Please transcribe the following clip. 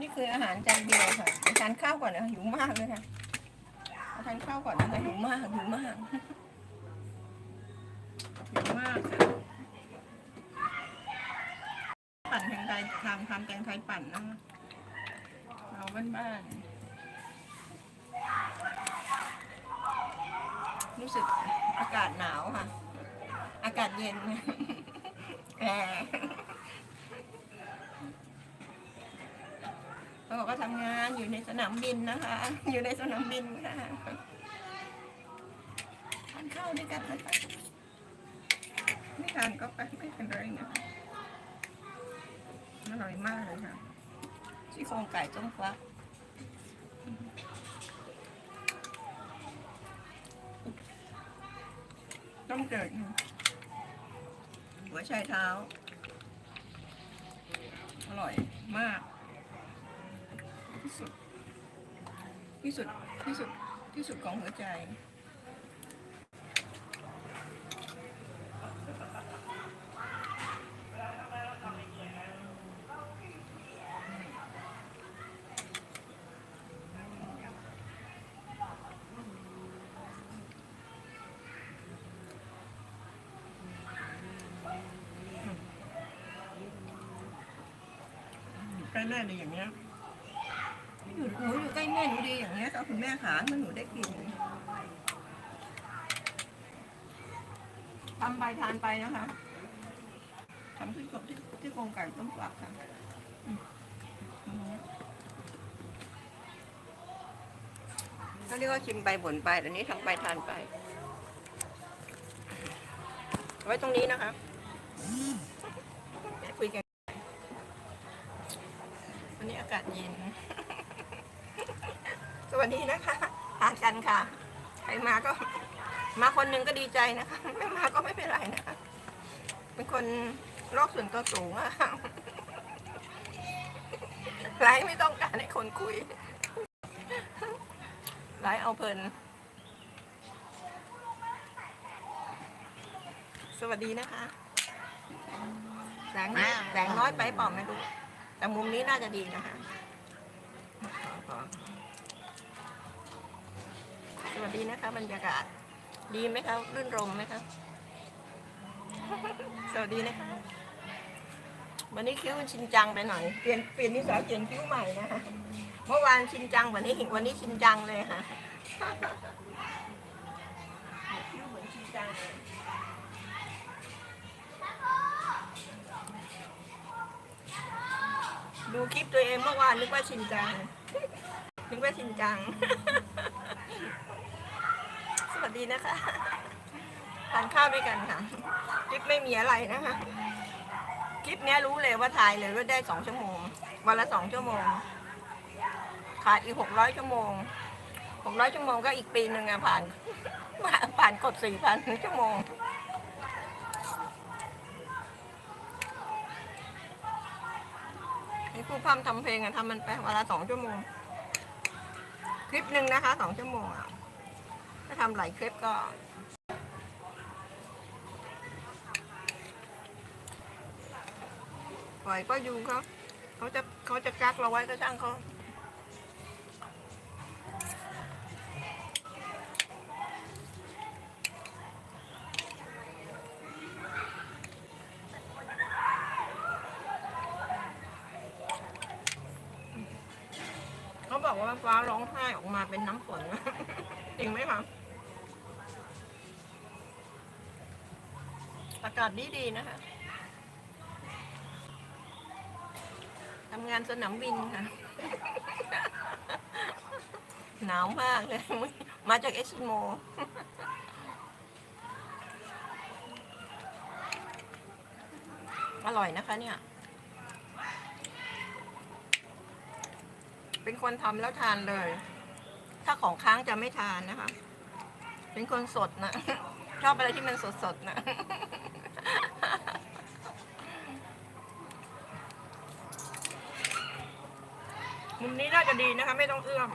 นี่คืออาหารจานเดียวค่ะไปทานข้าวก่อนนะคะหิวมากเลยค่ะมาทานข้าวก่อนนะคะหิวมากหิวมากหิวมากค่ะปั่นแตงไทยทำทำแตงไทยปั่นนะคะเราบ้านๆรู้สึกอากาศหนาวค่ะ อากาศเย็นแอร์เขา บอกว่าทำงานอยู่ในสนามบินนะคะ อยู่ในสนามบินค่ะทานข้าวด้วยกันนะคะไม่ทานก็ไปไม่เป็นไรนะคะอร่อยมากเลยค่ะซี่โครงไก่ต้มฟักต้มเกิดหัวชายเท้า อร่อยมาก ที่สุด ที่สุด ที่สุด ที่สุดของหัวใจใกล้แม่ดีอย่างเงี้ย อยู่หนูอยู่ใกล้แม่หนูดีอย่างเงี้ยค่ะคุณแม่ขาเมื่อหนูได้กินทำไปทานไปนะคะทำขึ้นกับที่ที่โครงไก่ต้มฝักค่ะอืมอืมก็เรียกว่าชิมไปบ่นไปแต่นี้ทำไปทานไป ไว้ตรงนี้นะคะคุยกันวันนี้อากาศเย็นส วัสดีนะคะทานกันค่ะ ใครมาก็มาคนหนึ่งก็ดีใจนะคะ ไม่มาก็ไม่เป็นไรนะคะ เป็นคนโรคส่วนตัวสูงอะไลฟ์ไม่ต้องการให้คนคุยไลฟ์เอาเพลิน สวัสดีนะคะ แสงแสงน้อยไปปล่าไม่รู้แต่มุมนี้น่าจะดีนะคะ สวัสดีนะคะบรรยากาศดีไหมคะรื่นรมไหมคะสวัสดีนะคะ วันนี้คิ้วชินจังไปหน่อยเปลี่ยนเปลี่ยนนิสัยเปลี่ยนคิ้วใหม่นะคะเมื่อวานชินจังวันนี้วันนี้ชินจังเลยค่ะคิ้วเหมือนชินจังเลยดูคลิปตัวเองเมื่อวานนึกว่าชินจัง นึกว่าชินจัง สวัสดีนะคะทานข้าวด้วยกันค่ะคลิปไม่มีอะไรนะคะคลิปเนี้ยรู้เลยว่าถ่ายเลยว่าได้สองชั่วโมง วันละสองชั่วโมงขาดอีกหกร้อยชั่วโมงหกร้อยชั่วโมงก็อีกปีหนึ่งอะผ่านผ่านกดสี่พันชั่วโมงไอ้ผู้พร่ำทำเพลงอะทำมันไปวันละสองชั่วโมง คลิปหนึ่งนะคะสองชั่วโมงอะถ้าทำหลายคลิปก็ปล่อยก็อยู่เขาเขาจะเขาจะกักเราไว้ก็ช่างเขาเขาบอก ว่าฟ้าร้องไห้ออกมาเป็นน้ำฝน จริงไหมคะอากาศดีดีนะคะทำงานสนามบินค่ะ หนาวมากเลย มาจากเอสโมอร่อยนะคะเนี่ย เป็นคนทำแล้วทานเลย ถ้าของค้างจะไม่ทานนะคะ เป็นคนสดนะชอบอะไรที่มันสดๆนะมุมนี้น่าจะดีนะคะ ไม่ต้องเอื้อม